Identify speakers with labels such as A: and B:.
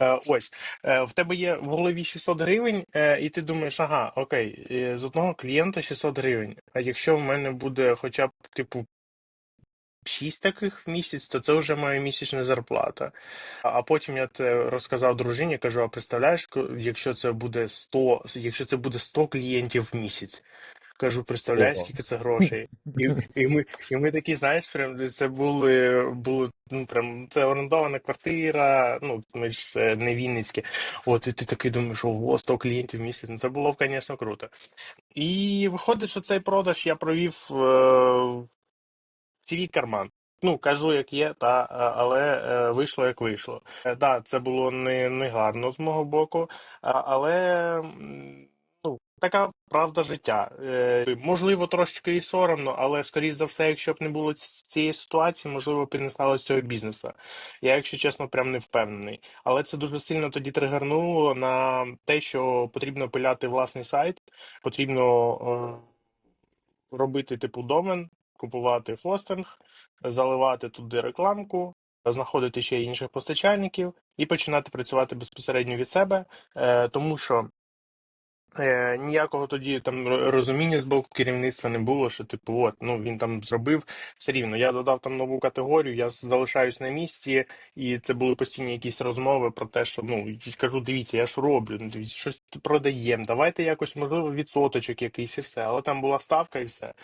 A: Е, ось е, в тебе є в голові 600 гривень, е, і ти думаєш, ага, окей, з одного клієнта 600 гривень. А якщо в мене буде хоча б типу 6 таких в місяць, то це вже моя місячна зарплата. А потім я це розказав дружині, кажу: а представляєш, якщо це буде 100, якщо це буде 100 клієнтів в місяць. Кажу, представляєш, скільки це грошей? І, і, ми, і ми такі, знаєш, прям це були, було, ну прям це орендована квартира, ну ми ж е, не Вінницькі. От, і ти такий думаєш, ого, 100 клієнтів в місяць. Ну, це було звісно, круто. І виходить, що цей продаж я провів е, в свій карман. Ну, кажу, як є, та, е, але е, вийшло, як вийшло. Е, да, це було не, не гарно з мого боку, а, але така правда життя. Е, можливо, трошечки і соромно, але скоріш за все, якщо б не було цієї ситуації, можливо, б і не сталося цього бізнесу. Я, якщо чесно, прям не впевнений. Але це дуже сильно тоді тригернуло на те, що потрібно пиляти власний сайт, потрібно. е, робити типу домен, купувати хостинг, заливати туди рекламку, знаходити ще інших постачальників і починати працювати безпосередньо від себе, е, тому що. Е, ніякого тоді там розуміння з боку керівництва не було, що типу, от ну він там зробив все рівно. Я додав там нову категорію, я залишаюсь на місці, і це були постійні якісь розмови про те, що ну і кажу, дивіться, я ж роблю, ну, дивіться, щось продаємо. Давайте якось, можливо, відсоточок якийсь і все. Але там була ставка і все.